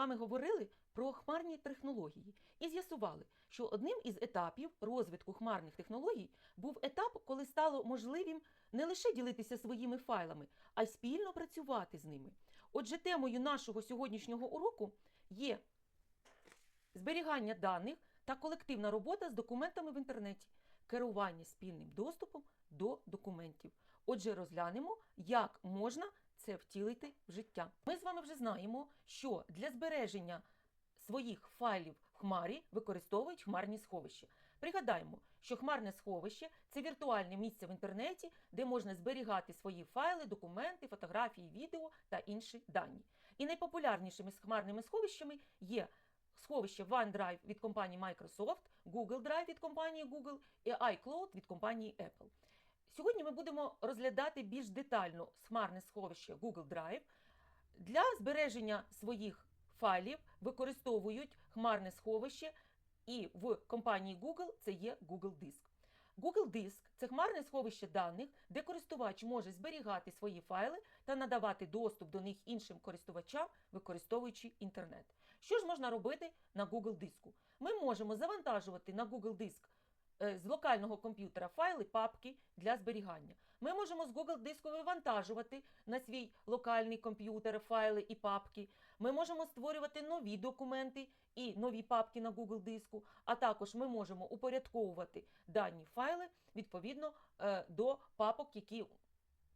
вами говорили про хмарні технології і з'ясували, що одним із етапів розвитку хмарних технологій був етап, коли стало можливим не лише ділитися своїми файлами, а й спільно працювати з ними. Отже, темою нашого сьогоднішнього уроку є зберігання даних та колективна робота з документами в інтернеті, керування спільним доступом до документів. Отже, розглянемо, як можна це втілити в життя. Ми з вами вже знаємо, що для збереження своїх файлів в хмарі використовують хмарні сховища. Пригадаємо, що хмарне сховище це віртуальне місце в інтернеті, де можна зберігати свої файли, документи, фотографії, відео та інші дані. І найпопулярнішими хмарними сховищами є сховище OneDrive від компанії Microsoft, Google Drive від компанії Google і iCloud від компанії Apple. Сьогодні ми будемо розглядати більш детально хмарне сховище Google Drive. Для збереження своїх файлів використовують хмарне сховище, і в компанії Google це є Google Диск. Google Диск це хмарне сховище даних, де користувач може зберігати свої файли та надавати доступ до них іншим користувачам, використовуючи інтернет. Що ж можна робити на Google диску? Ми можемо завантажувати на Google диск з локального комп'ютера файли, папки для зберігання. Ми можемо з Google диску вивантажувати на свій локальний комп'ютер файли і папки. Ми можемо створювати нові документи і нові папки на Google диску, а також ми можемо упорядковувати дані файли відповідно е, до папок, які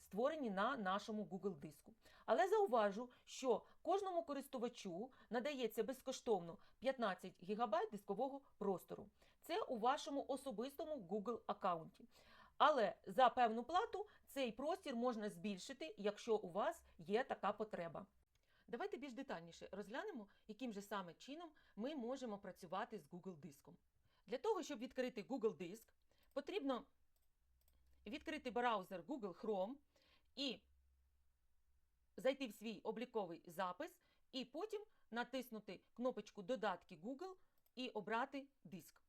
створені на нашому Google диску. Але зауважу, що кожному користувачу надається безкоштовно 15 ГБ дискового простору. Це у вашому особистому Google аккаунті. Але за певну плату цей простір можна збільшити, якщо у вас є така потреба. Давайте більш детальніше розглянемо, яким же саме чином ми можемо працювати з Google диском. Для того, щоб відкрити Google диск, потрібно відкрити браузер Google Chrome і зайти в свій обліковий запис, і потім натиснути кнопочку Додатки Google і обрати диск.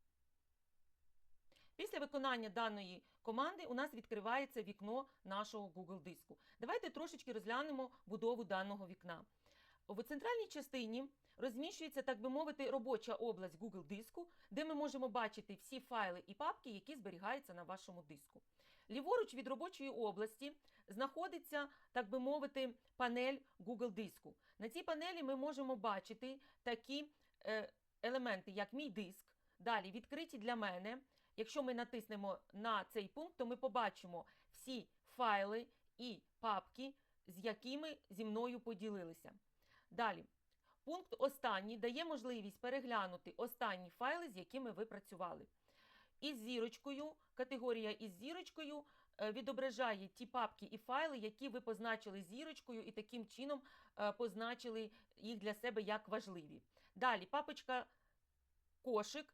Після виконання даної команди у нас відкривається вікно нашого Google диску. Давайте трошечки розглянемо будову даного вікна. В центральній частині розміщується, так би мовити, робоча область Google диску, де ми можемо бачити всі файли і папки, які зберігаються на вашому диску. Ліворуч від робочої області знаходиться, так би мовити, панель Google диску. На цій панелі ми можемо бачити такі е, елементи, як мій диск. Далі відкриті для мене. Якщо ми натиснемо на цей пункт, то ми побачимо всі файли і папки, з якими зі мною поділилися. Далі, пункт останній дає можливість переглянути останні файли, з якими ви працювали. Із зірочкою, категорія із зірочкою е, відображає ті папки і файли, які ви позначили зірочкою, і таким чином е, позначили їх для себе як важливі. Далі, папочка кошик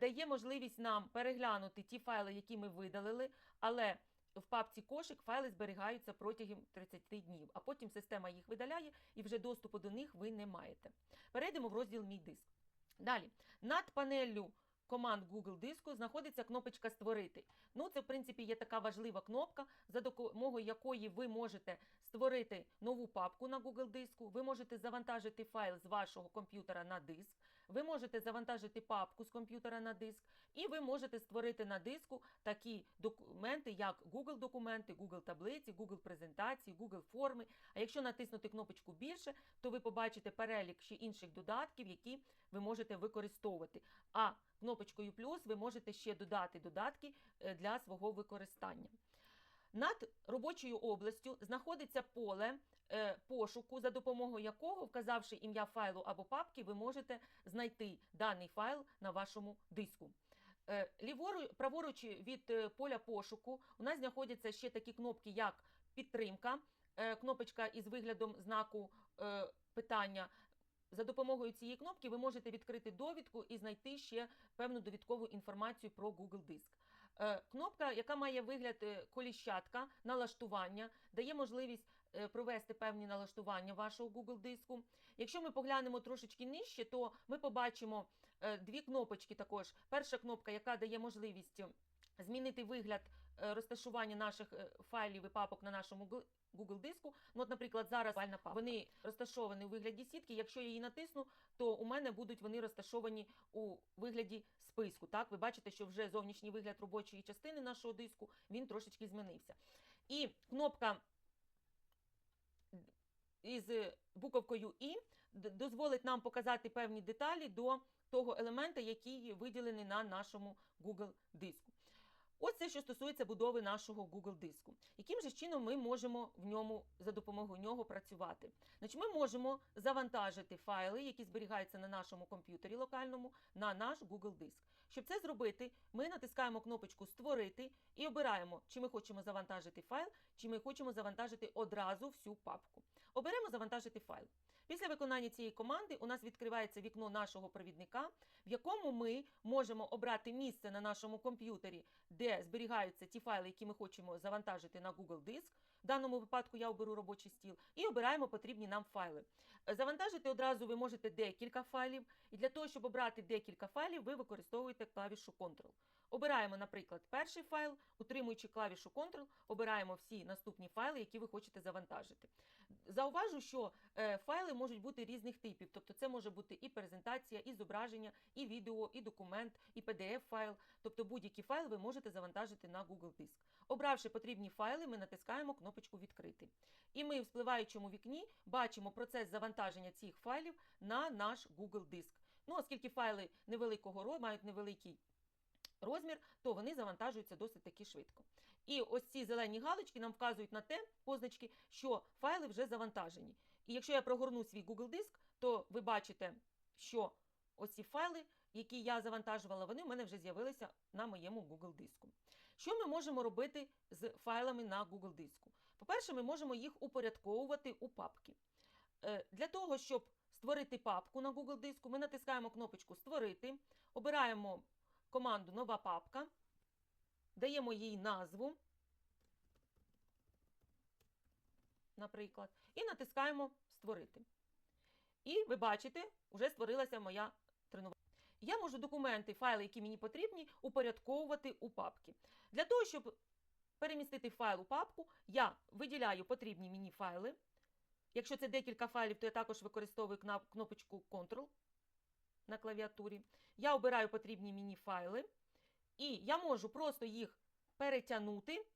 дає можливість нам переглянути ті файли, які ми видалили, але в папці кошик файли зберігаються протягом 30 днів, а потім система їх видаляє і вже доступу до них ви не маєте. Перейдемо в розділ Мій диск. Далі, над панеллю команд Google диску знаходиться кнопочка Створити. Ну, це, в принципі, є така важлива кнопка, за допомогою якої ви можете створити нову папку на Google диску, ви можете завантажити файл з вашого комп'ютера на диск, ви можете завантажити папку з комп'ютера на диск, і ви можете створити на диску такі документи, як Google документи, Google таблиці, Google презентації, Google форми. А якщо натиснути кнопочку більше, то ви побачите перелік ще інших додатків, які ви можете використовувати. А кнопочкою плюс ви можете ще додати додатки е, для свого використання. Над робочою областю знаходиться поле е, пошуку, за допомогою якого, вказавши ім'я файлу або папки, ви можете знайти даний файл на вашому диску. Е, Ліворуч, праворуч від е, поля пошуку у нас знаходяться ще такі кнопки, як підтримка, е, кнопочка із виглядом знаку е, питання. За допомогою цієї кнопки ви можете відкрити довідку і знайти ще певну довідкову інформацію про Google Диск. Е, Кнопка, яка має вигляд е, коліщатка, налаштування, дає можливість е, провести певні налаштування вашого Google диску. Якщо ми поглянемо трошечки нижче, то ми побачимо дві кнопочки також. Перша кнопка, яка дає можливість змінити вигляд розташування наших файлів і папок на нашому Google диску. Ну, от, наприклад, зараз. Вони розташовані у вигляді сітки. Якщо я її натисну, то у мене будуть вони розташовані у вигляді списку. Так, ви бачите, що вже зовнішній вигляд робочої частини нашого диску він трошечки змінився. І кнопка із буковкою І дозволить нам показати певні деталі до того елемента, який виділений на нашому Google диску. Ось це, що стосується будови нашого Google диску. Яким же чином ми можемо в ньому за допомогою нього працювати? Значить, ми можемо завантажити файли, які зберігаються на нашому комп'ютері локальному, на наш Google диск. Щоб це зробити, ми натискаємо кнопочку Створити і обираємо, чи ми хочемо завантажити файл, чи ми хочемо завантажити одразу всю папку. Оберемо завантажити файл. Після виконання цієї команди у нас відкривається вікно нашого провідника, в якому ми можемо обрати місце на нашому комп'ютері, де зберігаються ті файли, які ми хочемо завантажити на Google диск. В даному випадку я оберу робочий стіл і обираємо потрібні нам файли. Завантажити одразу ви можете декілька файлів, і для того, щоб обрати декілька файлів, ви використовуєте клавішу Ctrl. Обираємо, наприклад, перший файл, утримуючи клавішу Ctrl, обираємо всі наступні файли, які ви хочете завантажити. Зауважу, що е, файли можуть бути різних типів, тобто це може бути і презентація, і зображення, і відео, і документ, і PDF-файл. Тобто будь-які файли ви можете завантажити на Google диск. Обравши потрібні файли, ми натискаємо кнопочку Відкрити. І ми в спливаючому вікні бачимо процес завантаження цих файлів на наш Google диск. Ну, оскільки файли невеликого розміру, мають невеликий розмір, то вони завантажуються досить таки швидко. І ось ці зелені галочки нам вказують на те, позначки, що файли вже завантажені. І якщо я прогорну свій Google диск, то ви бачите, що ось ці файли, які я завантажувала, вони в мене вже з'явилися на моєму Google диску. Що ми можемо робити з файлами на Google диску? По-перше, ми можемо їх упорядковувати у папки. Е, Для того, щоб створити папку на Google диску, ми натискаємо кнопочку Створити, обираємо команду Нова папка, даємо їй назву, наприклад, і натискаємо Створити. І ви бачите, вже створилася моя тренування. Я можу документи, файли, які мені потрібні, упорядковувати у папки. Для того, щоб перемістити файл у папку, я виділяю потрібні мені файли. Якщо це декілька файлів, то я також використовую кнопочку Ctrl на клавіатурі. Я обираю потрібні мені файли, і я можу просто їх перетягнути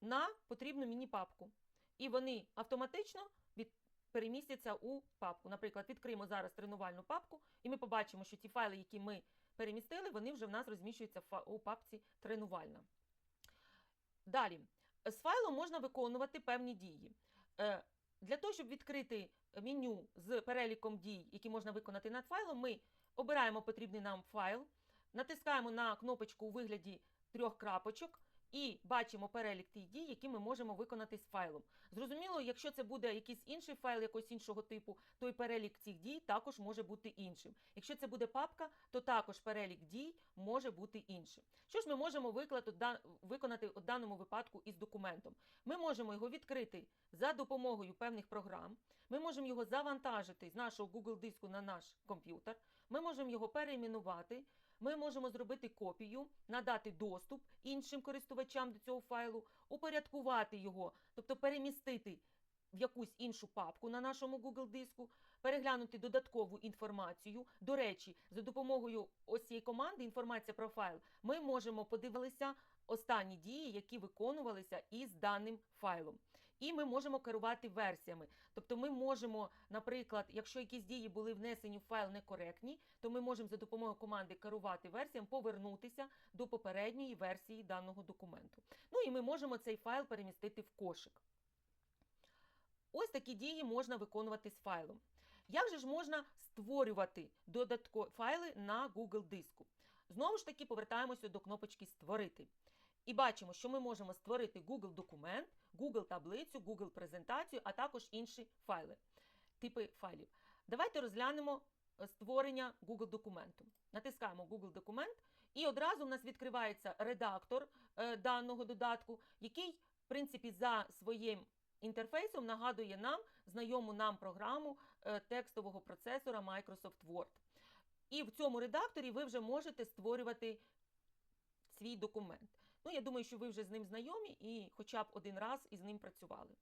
на потрібну мені папку. І вони автоматично від... перемістяться у папку. Наприклад, відкриємо зараз тренувальну папку, і ми побачимо, що ті файли, які ми перемістили, вони вже в нас розміщуються у папці тренувальна. Далі, з файлом можна виконувати певні дії. Е, Для того, щоб відкрити меню з переліком дій, які можна виконати над файлом, ми обираємо потрібний нам файл, натискаємо на кнопочку у вигляді трьох крапочок і бачимо перелік тих дій, які ми можемо виконати з файлом. Зрозуміло, якщо це буде якийсь інший файл якогось іншого типу, то і перелік цих дій також може бути іншим. Якщо це буде папка, то також перелік дій може бути іншим. Що ж ми можемо виклад- виконати у даному випадку із документом? Ми можемо його відкрити за допомогою певних програм. Ми можемо його завантажити з нашого Google диску на наш комп'ютер. Ми можемо його перейменувати. Ми можемо зробити копію, надати доступ іншим користувачам до цього файлу, упорядкувати його, тобто перемістити в якусь іншу папку на нашому Google диску, переглянути додаткову інформацію. До речі, за допомогою ось цієї команди інформація про файл, ми можемо подивитися останні дії, які виконувалися із даним файлом. І ми можемо керувати версіями. Тобто ми можемо, наприклад, якщо якісь дії були внесені в файл некоректні, то ми можемо за допомогою команди керувати версіям, повернутися до попередньої версії даного документу. Ну і ми можемо цей файл перемістити в кошик. Ось такі дії можна виконувати з файлом. Як же ж можна створювати додаткові файли на Google диску? Знову ж таки, повертаємося до кнопочки Створити. І бачимо, що ми можемо створити Google документ, Google таблицю, Google презентацію, а також інші файли, типи файлів. Давайте розглянемо е, створення Google документу. Натискаємо Google документ, і одразу в нас відкривається редактор е, даного додатку, який, в принципі, за своїм інтерфейсом нагадує нам знайому нам програму е, текстового процесора Microsoft Word. І в цьому редакторі ви вже можете створювати свій документ. Ну, я думаю, що ви вже з ним знайомі і хоча б один раз із ним працювали.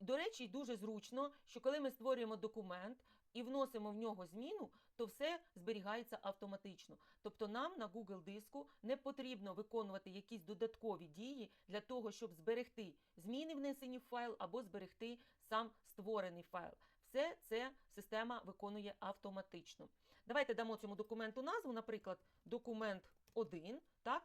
До речі, дуже зручно, що коли ми створюємо документ і вносимо в нього зміну, то все зберігається автоматично. Тобто нам на Google диску не потрібно виконувати якісь додаткові дії для того, щоб зберегти зміни, внесені в файл, або зберегти сам створений файл. Все це система виконує автоматично. Давайте дамо цьому документу назву, наприклад, документ 1. так?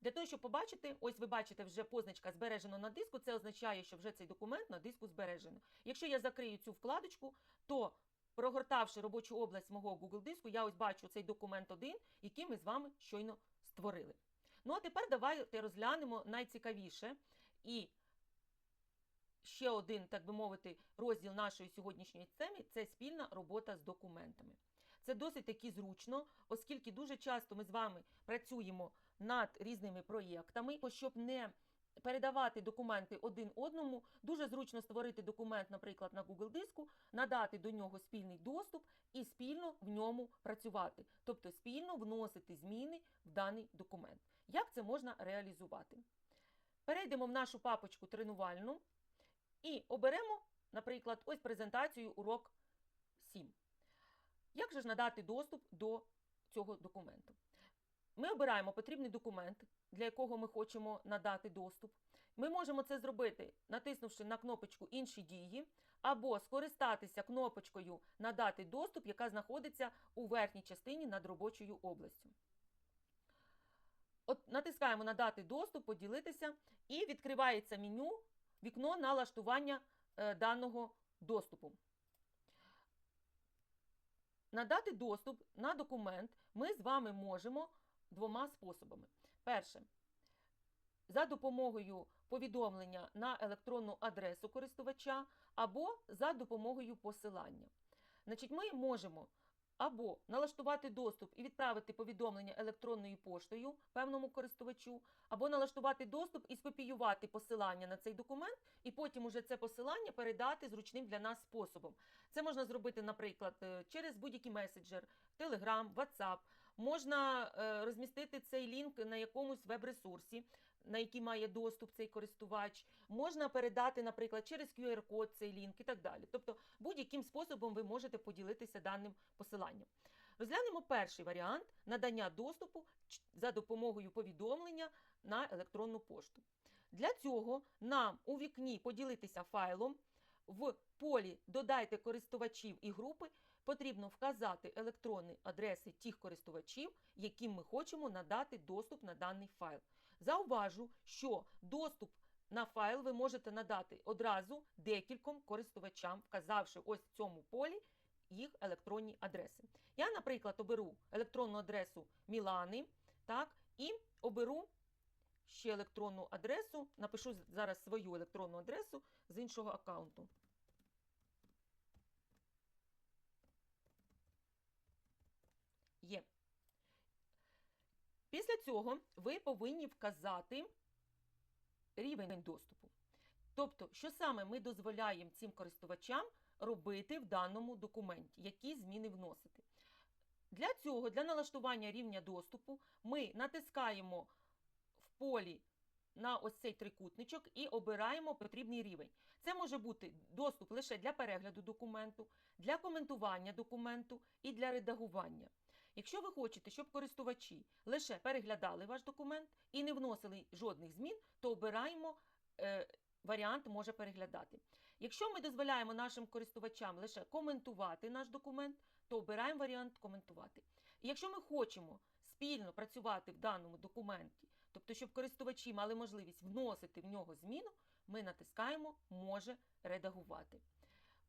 Для того, щоб побачити, ось ви бачите, вже позначка збережено на диску, це означає, що вже цей документ на диску збережено. Якщо я закрию цю вкладочку, то прогортавши робочу область мого Google диску, я ось бачу цей документ 1, який ми з вами щойно створили. Ну а тепер давайте розглянемо найцікавіше і ще один, так би мовити, розділ нашої сьогоднішньої теми це спільна робота з документами. Це досить таки зручно, оскільки дуже часто ми з вами працюємо над різними проєктами, щоб не передавати документи один одному, дуже зручно створити документ, наприклад, на Google диску, надати до нього спільний доступ і спільно в ньому працювати, тобто спільно вносити зміни в даний документ. Як це можна реалізувати? Перейдемо в нашу папочку тренувальну і оберемо, наприклад, ось презентацію урок 7. Як же ж надати доступ до цього документу? Ми обираємо потрібний документ, для якого ми хочемо надати доступ. Ми можемо це зробити, натиснувши на кнопочку Інші дії, або скористатися кнопочкою Надати доступ, яка знаходиться у верхній частині над робочою областю. От Натискаємо Надати доступ, поділитися, і відкривається меню, вікно налаштування е, даного доступу. Надати доступ на документ ми з вами можемо двома способами. Перше, за допомогою повідомлення на електронну адресу користувача або за допомогою посилання. Значить, Ми можемо або налаштувати доступ і відправити повідомлення електронною поштою певному користувачу, або налаштувати доступ і скопіювати посилання на цей документ, і потім уже це посилання передати зручним для нас способом. Це можна зробити, наприклад, е, через будь-який меседжер, Telegram, WhatsApp. Можна е, розмістити цей лінк на якомусь веб-ресурсі, на який має доступ цей користувач. Можна передати, наприклад, через QR-код цей лінк і так далі. Тобто, будь-яким способом ви можете поділитися даним посиланням. Розглянемо перший варіант надання доступу за допомогою повідомлення на електронну пошту. Для цього нам у вікні поділитися файлом. В полі Додайте користувачів і групи потрібно вказати електронні адреси тих користувачів, яким ми хочемо надати доступ на даний файл. Зауважу, що доступ на файл ви можете надати одразу декільком користувачам, вказавши ось в цьому полі їх електронні адреси. Я, наприклад, оберу електронну адресу Мілани, так, і оберу ще електронну адресу, напишу зараз свою електронну адресу з іншого аккаунту. Є. Після цього ви повинні вказати рівень доступу. Тобто, що саме ми дозволяємо цим користувачам робити в даному документі, які зміни вносити. Для цього, для налаштування рівня доступу, ми натискаємо в полі на ось цей трикутничок і обираємо потрібний рівень. Це може бути доступ лише для перегляду документу, для коментування документу і для редагування. Якщо ви хочете, щоб користувачі лише переглядали ваш документ і не вносили жодних змін, то обираємо е, варіант може переглядати. Якщо ми дозволяємо нашим користувачам лише коментувати наш документ, то обираємо варіант коментувати. І якщо ми хочемо спільно працювати в даному документі, тобто, щоб користувачі мали можливість вносити в нього зміну, ми натискаємо Може редагувати.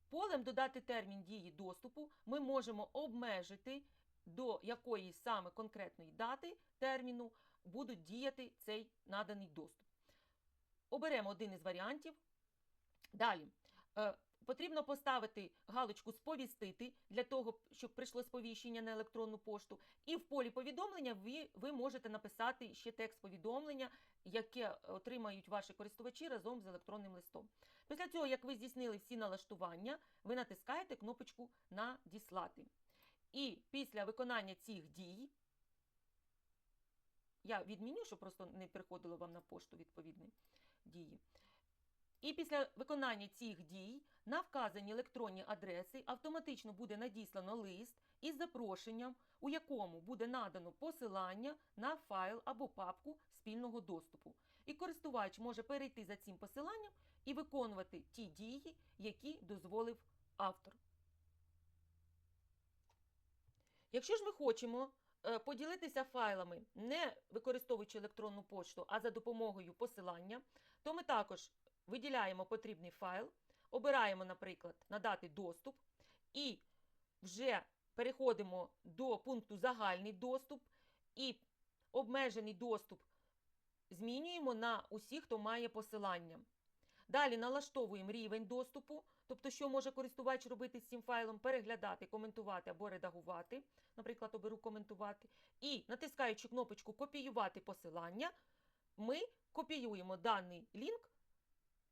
Полем додати термін дії доступу ми можемо обмежити до якої саме конкретної дати терміну будуть діяти цей наданий доступ. Оберемо один із варіантів. Далі. Е, потрібно поставити галочку Сповістити для того, щоб прийшло сповіщення на електронну пошту. І в полі повідомлення ви, ви можете написати ще текст повідомлення, яке отримають ваші користувачі разом з електронним листом. Після цього, як ви здійснили всі налаштування, ви натискаєте кнопочку Надіслати. І після виконання цих дій Я відміню, щоб просто не приходило вам на пошту відповідні дії. І після виконання цих дій на вказані електронні адреси автоматично буде надіслано лист із запрошенням, у якому буде надано посилання на файл або папку спільного доступу. І користувач може перейти за цим посиланням і виконувати ті дії, які дозволив автор. Якщо ж ми хочемо е, поділитися файлами, не використовуючи електронну пошту, а за допомогою посилання, то ми також виділяємо потрібний файл, обираємо, наприклад, надати доступ і вже переходимо до пункту загальний доступ і обмежений доступ змінюємо на усіх, хто має посилання. Далі налаштовуємо рівень доступу, тобто, що може користувач робити з цим файлом, переглядати, коментувати або редагувати. Наприклад, оберу коментувати. І натискаючи кнопочку Копіювати посилання, ми копіюємо даний лінк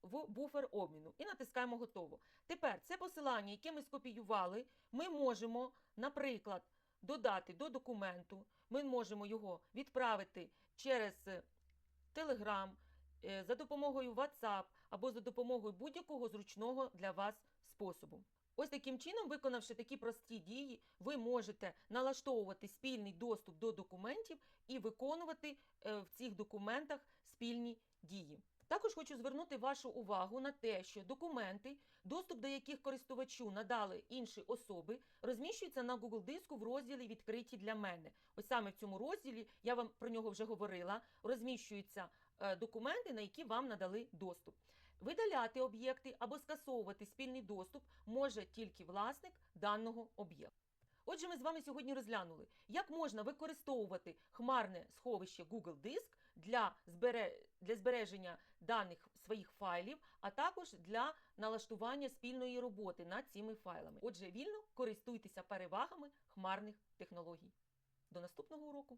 в буфер обміну і натискаємо готово. Тепер це посилання, яке ми скопіювали, ми можемо, наприклад, додати до документу, ми можемо його відправити через Telegram, е, за допомогою WhatsApp або за допомогою будь-якого зручного для вас способу. Ось таким чином, виконавши такі прості дії, ви можете налаштовувати спільний доступ до документів і виконувати е, в цих документах спільні дії. Також хочу звернути вашу увагу на те, що документи, доступ до яких користувачу надали інші особи, розміщуються на Google диску в розділі Відкриті для мене. Ось саме в цьому розділі я вам про нього вже говорила. Розміщуються документи, на які вам надали доступ. Видаляти об'єкти або скасовувати спільний доступ може тільки власник даного об'єкту. Отже, ми з вами сьогодні розглянули, як можна використовувати хмарне сховище Google Диск для, для збереження даних своїх файлів, а також для налаштування спільної роботи над цими файлами. Отже, вільно користуйтеся перевагами хмарних технологій. До наступного уроку!